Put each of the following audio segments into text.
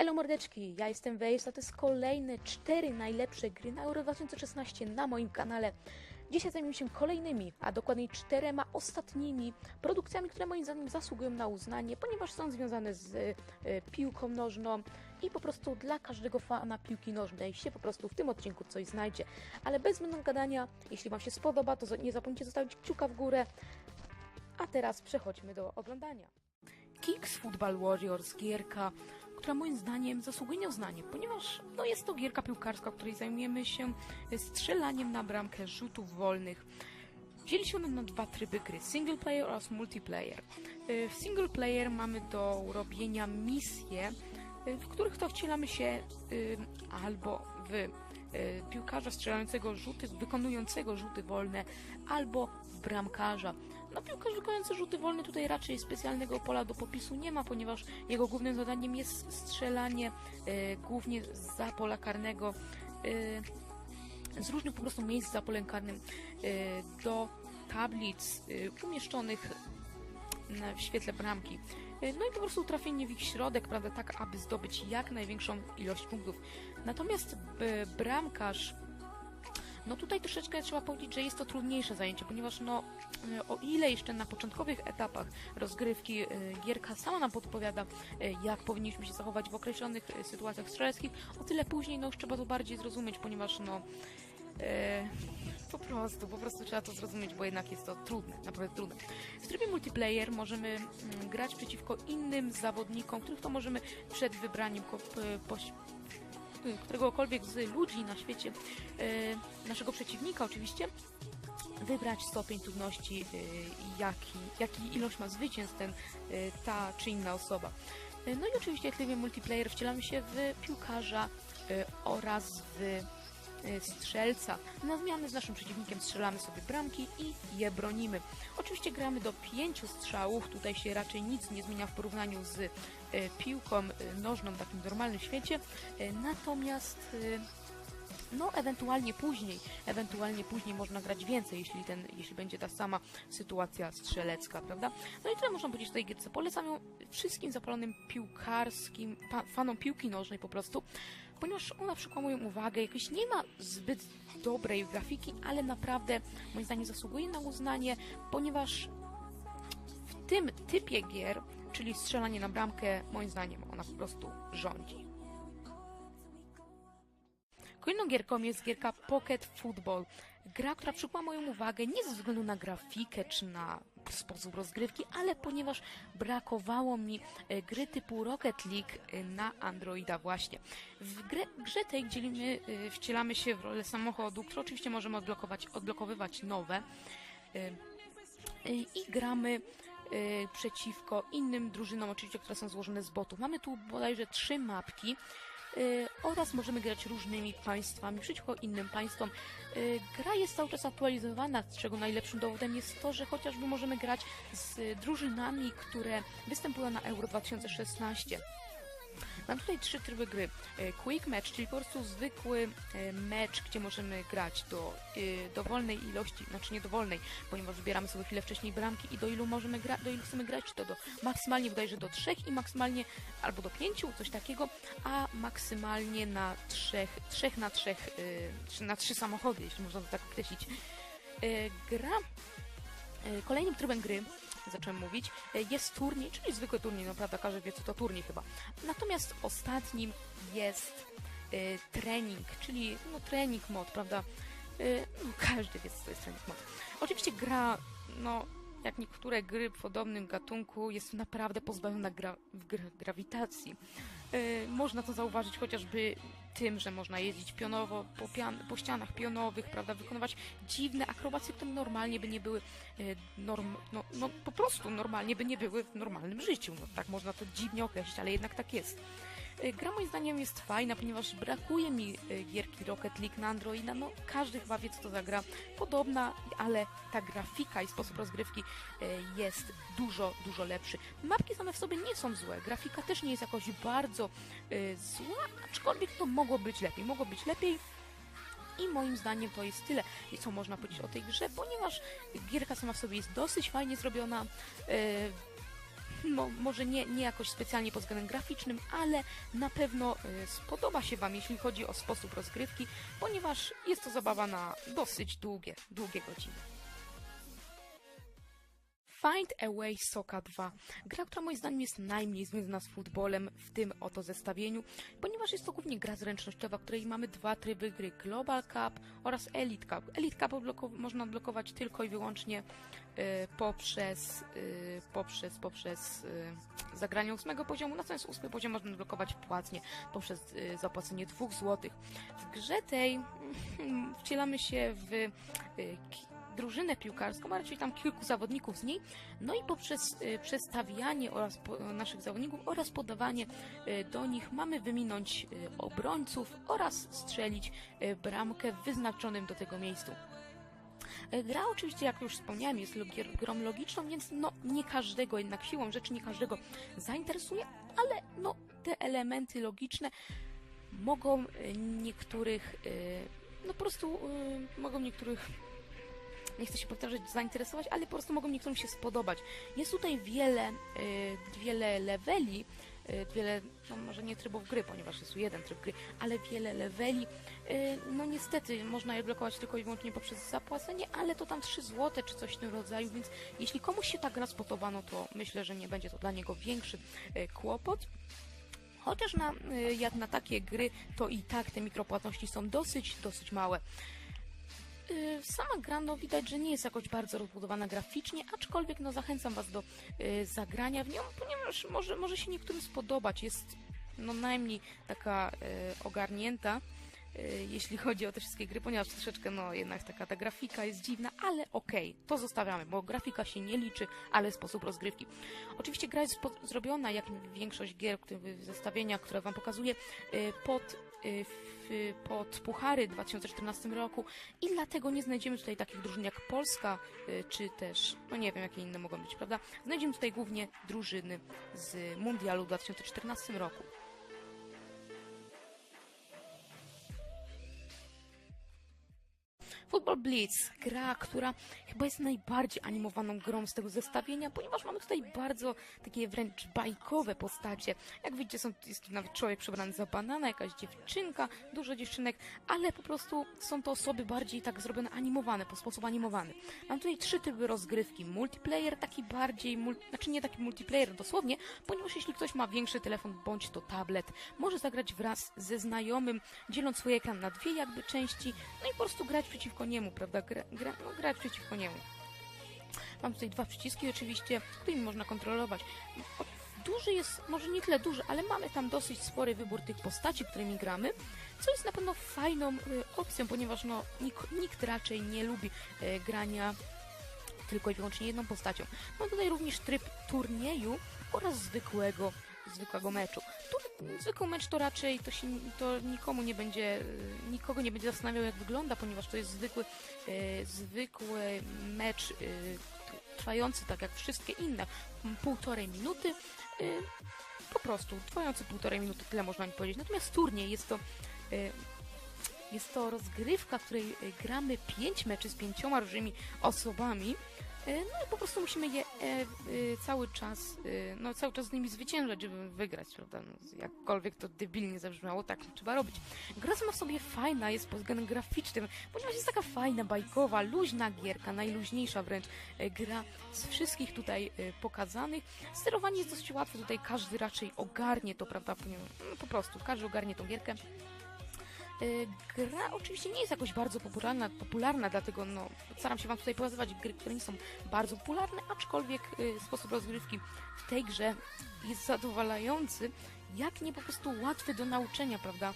Elo mordeczki, ja jestem Waves, a to jest kolejne cztery najlepsze gry na Euro 2016 na moim kanale. Dzisiaj zajmiemy się kolejnymi, a dokładniej czterema ostatnimi produkcjami, które moim zdaniem zasługują na uznanie, ponieważ są związane z e, piłką nożną i po prostu dla każdego fana piłki nożnej się po prostu w tym odcinku coś znajdzie. Ale bez zbędnego gadania, jeśli Wam się spodoba, to nie zapomnijcie zostawić kciuka w górę. A teraz przechodźmy do oglądania. Kicks Football Warriors, gierka, która moim zdaniem zasługuje na uznanie, ponieważ no, jest to gierka piłkarska, w której zajmujemy się strzelaniem na bramkę rzutów wolnych. Dzieli się ona na dwa tryby gry, single player oraz multiplayer. Y, W single player mamy do robienia misje, y, w których to wcielamy się albo w piłkarza strzelającego rzuty, wykonującego rzuty wolne, albo w bramkarza. No piłkarz wykonujący rzuty wolne tutaj raczej specjalnego pola do popisu nie ma, ponieważ jego głównym zadaniem jest strzelanie y, głównie za pola karnego y, z różnych po prostu miejsc za polem karnym y, do tablic umieszczonych na, w świetle bramki. No i po prostu trafienie w ich środek, prawda, tak aby zdobyć jak największą ilość punktów. Natomiast bramkarz no tutaj troszeczkę trzeba powiedzieć, że jest to trudniejsze zajęcie, ponieważ no y, o ile jeszcze na początkowych etapach rozgrywki y, gierka sama nam podpowiada, y, jak powinniśmy się zachować w określonych sytuacjach strzeleckich, o tyle później no trzeba to bardziej zrozumieć, ponieważ no e, po prostu, po prostu trzeba to zrozumieć, bo jednak jest to trudne, naprawdę trudne. W trybie multiplayer możemy mm, grać przeciwko innym zawodnikom, których to możemy przed wybraniem ko- p- poś- y, któregokolwiek z ludzi na świecie, e, naszego przeciwnika oczywiście, wybrać stopień trudności, y, jaki, jaki ilość ma zwycięstw ten, y, ta czy inna osoba. No i oczywiście w trybie multiplayer wcielamy się w piłkarza oraz w strzelca. Na zmianę z naszym przeciwnikiem strzelamy sobie bramki i je bronimy. Oczywiście gramy do pięciu strzałów, tutaj się raczej nic nie zmienia w porównaniu z y, piłką y, nożną w takim normalnym świecie. Y, Natomiast y, no, ewentualnie później, ewentualnie później można grać więcej, jeśli, ten, jeśli będzie ta sama sytuacja strzelecka, prawda? No i tyle można powiedzieć o tej gierce. Polecam ją wszystkim zapalonym piłkarskim, fanom piłki nożnej po prostu, ponieważ ona przykłamuje uwagę, jakoś nie ma zbyt dobrej grafiki, ale naprawdę moim zdaniem zasługuje na uznanie, ponieważ w tym typie gier, czyli strzelanie na bramkę, moim zdaniem ona po prostu rządzi. Kolejną gierką jest gierka Pocket Football. Gra, która przykuła moją uwagę nie ze względu na grafikę czy na sposób rozgrywki, ale ponieważ brakowało mi e, gry typu Rocket League e, na Androida właśnie. W grze, grze tej dzielimy, e, wcielamy się w rolę samochodu, które oczywiście możemy odblokować, odblokowywać nowe i gramy przeciwko innym drużynom, oczywiście, które są złożone z botów. Mamy tu bodajże trzy mapki oraz możemy grać różnymi państwami przeciwko innym państwom. Y, Gra jest cały czas aktualizowana, z czego najlepszym dowodem jest to, że chociażby możemy grać z y, drużynami, które występują na Euro 2016. Mam tutaj trzy tryby gry. E, Quick match, czyli po prostu zwykły e, mecz, gdzie możemy grać do e, dowolnej ilości, znaczy nie dowolnej, ponieważ wybieramy sobie chwilę wcześniej bramki i do ilu możemy grać, do ilu chcemy grać, czy to do maksymalnie bodajże do trzech i maksymalnie albo do pięciu, coś takiego, a maksymalnie na trzech, trzech na trzech, na trzy samochody, jeśli można to tak określić. Gra Kolejnym trybem gry, zacząłem mówić, jest turniej, czyli zwykły turniej, no prawda, każdy wie co to turniej chyba. Natomiast ostatnim jest e, trening, czyli no trening mod, prawda? E, no, każdy wie co to jest trening mod. Oczywiście gra, no jak niektóre gry w podobnym gatunku jest naprawdę pozbawiona gra, gra, grawitacji. E, można to zauważyć chociażby tym, że można jeździć pionowo po, pian, po ścianach pionowych, prawda, wykonywać dziwne akrobacje, które normalnie by nie były e, norm, no, no po prostu normalnie by nie były w normalnym życiu. No, tak można to dziwnie określić, ale jednak tak jest. E, Gra moim zdaniem jest fajna, ponieważ brakuje mi e, gierki Rocket League na Androida. No, każdy chyba wie, co to za gra. Podobna, ale ta grafika i sposób rozgrywki e, jest dużo, dużo lepszy. Mapki same w sobie nie są złe. Grafika też nie jest jakoś bardzo zła, aczkolwiek to mogło być lepiej. Mogło być lepiej. I moim zdaniem to jest tyle, co można powiedzieć o tej grze, ponieważ gierka sama w sobie jest dosyć fajnie zrobiona. Mo, może nie, nie jakoś specjalnie pod względem graficznym, ale na pewno y, spodoba się Wam, jeśli chodzi o sposób rozgrywki, ponieważ jest to zabawa na dosyć długie, długie godziny. Find Away Soka 2. Gra, która moim zdaniem jest najmniej związana z futbolem w tym oto zestawieniu, ponieważ jest to głównie gra zręcznościowa, w której mamy dwa tryby gry Global Cup oraz Elite Cup. Elite Cup można odblokować tylko i wyłącznie y, poprzez, y, poprzez, poprzez y, zagranie ósmego poziomu, natomiast ósmy poziom można odblokować płatnie poprzez y, zapłacenie 2 zł. W grze tej mm, wcielamy się w y, drużynę piłkarską, a raczej tam kilku zawodników z niej, no i poprzez y, przestawianie oraz po, naszych zawodników oraz podawanie y, do nich mamy wyminąć y, obrońców oraz strzelić bramkę w wyznaczonym do tego miejscu. Gra oczywiście, jak już wspomniałem, jest grą logiczną, więc no nie każdego jednak siłą rzeczy nie każdego zainteresuje, ale no te elementy logiczne mogą niektórych no po prostu mogą niektórych nie chcę się powtarzać, zainteresować, ale po prostu mogą niektórym się spodobać. Jest tutaj wiele, y, wiele leveli, y, wiele, no może nie trybów gry, ponieważ jest jeden tryb gry, ale wiele leveli. Y, no niestety można je blokować tylko i wyłącznie poprzez zapłacenie, ale to tam 3 zł czy coś w tym rodzaju, więc jeśli komuś się ta gra spodoba, no to myślę, że nie będzie to dla niego większy kłopot. Chociaż na, jak na takie gry, to i tak te mikropłatności są dosyć, dosyć małe. Y, Sama gra, no widać, że nie jest jakoś bardzo rozbudowana graficznie, aczkolwiek no zachęcam Was do y, zagrania w nią, ponieważ może, może się niektórym spodobać. Jest no najmniej taka y, ogarnięta, y, jeśli chodzi o te wszystkie gry, ponieważ troszeczkę no jednak taka ta grafika jest dziwna, ale okej, to zostawiamy, bo grafika się nie liczy, ale sposób rozgrywki. Oczywiście gra jest zrobiona, jak większość gier, które, zestawienia, które Wam pokazuję, y, pod, w, pod puchary w 2014 roku i dlatego nie znajdziemy tutaj takich drużyn jak Polska, y, czy też, no nie wiem jakie inne mogą być, prawda? Znajdziemy tutaj głównie drużyny z Mundialu w 2014 roku. Football Blitz, gra, która chyba jest najbardziej animowaną grą z tego zestawienia, ponieważ mamy tutaj bardzo takie wręcz bajkowe postacie. Jak widzicie, są, jest nawet człowiek przebrany za banana, jakaś dziewczynka, dużo dziewczynek, ale po prostu są to osoby bardziej tak zrobione animowane, po sposób animowany. Mam tutaj trzy typy rozgrywki. Multiplayer, taki bardziej, mul, znaczy nie taki multiplayer dosłownie, ponieważ jeśli ktoś ma większy telefon bądź to tablet, może zagrać wraz ze znajomym, dzieląc swój ekran na dwie jakby części, no i po prostu grać przeciwko niemu, prawda? Gra, gra, no, grać przeciwko niemu. Mam tutaj dwa przyciski oczywiście, którymi można kontrolować. Duży jest, może nie tyle duży, ale mamy tam dosyć spory wybór tych postaci, którymi gramy, co jest na pewno fajną y, opcją, ponieważ no, nikt, nikt raczej nie lubi y, grania tylko i wyłącznie jedną postacią. Mam tutaj również tryb turnieju oraz zwykłego, zwykłego meczu. Tu, zwykły mecz to raczej to, się, to nikomu nie będzie, y, nikogo nie będzie zastanawiał jak wygląda, ponieważ to jest zwykły, y, zwykły mecz t- trwający tak jak wszystkie inne, półtorej minuty. y, po prostu trwający półtorej minuty, tyle można mi powiedzieć. Natomiast turniej jest to jest to rozgrywka, w której gramy pięć meczy z pięcioma różnymi osobami. Y, No i po prostu musimy je e, y, cały czas, no cały czas z nimi zwyciężać, żeby wygrać, prawda? No, jakkolwiek to debilnie zabrzmiało, tak trzeba robić. Gra sama w sobie fajna jest pod względem graficznym, ponieważ jest taka fajna, bajkowa, luźna gierka, najluźniejsza wręcz e, gra z wszystkich tutaj e, pokazanych. Sterowanie jest dosyć łatwe, tutaj każdy raczej ogarnie to, prawda? No, Po prostu, każdy ogarnie tą gierkę. Y, Gra oczywiście nie jest jakoś bardzo popularna, popularna dlatego no, staram się Wam tutaj pokazywać gry, które nie są bardzo popularne, aczkolwiek y, sposób rozgrywki w tej grze jest zadowalający, jak nie po prostu łatwy do nauczenia, prawda?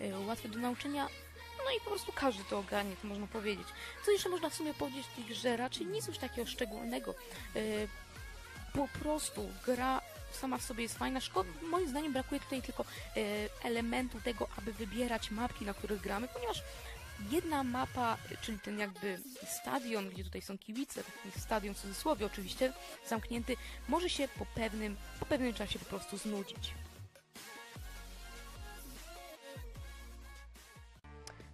Y, Łatwy do nauczenia, no i po prostu każdy to ogarnie, to można powiedzieć. Co jeszcze można w sumie powiedzieć w tej grze? Raczej nic już takiego szczególnego. Po prostu gra sama w sobie jest fajna. Szkoda, moim zdaniem brakuje tutaj tylko e, elementu tego, aby wybierać mapki, na których gramy, ponieważ jedna mapa, czyli ten jakby stadion, gdzie tutaj są kibice, stadion w cudzysłowie oczywiście, zamknięty, może się po pewnym, po pewnym czasie po prostu znudzić.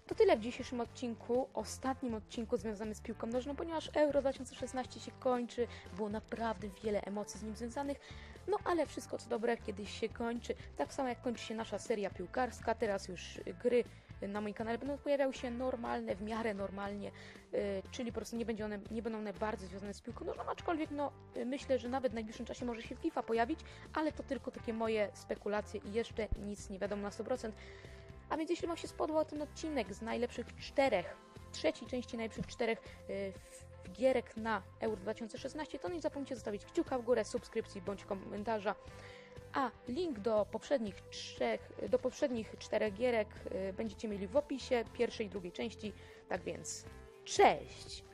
To tyle w dzisiejszym odcinku, ostatnim odcinku związanym z piłką nożną, ponieważ Euro 2016 się kończy, było naprawdę wiele emocji z nim związanych, no ale wszystko co dobre kiedyś się kończy, tak samo jak kończy się nasza seria piłkarska, teraz już gry na moim kanale będą pojawiały się normalne, w miarę normalnie, yy, czyli po prostu nie, będzie one, nie będą one bardzo związane z piłką nożną, aczkolwiek no, myślę, że nawet w najbliższym czasie może się FIFA pojawić, ale to tylko takie moje spekulacje i jeszcze nic nie wiadomo na 100%. A więc jeśli Wam się spodobał ten odcinek z najlepszych czterech, trzeciej części najlepszych czterech w- gierek na Euro 2016, to nie zapomnijcie zostawić kciuka w górę, subskrypcji bądź komentarza. A link do poprzednich trzech, do poprzednich czterech gierek y, będziecie mieli w opisie pierwszej i drugiej części. Tak więc, cześć!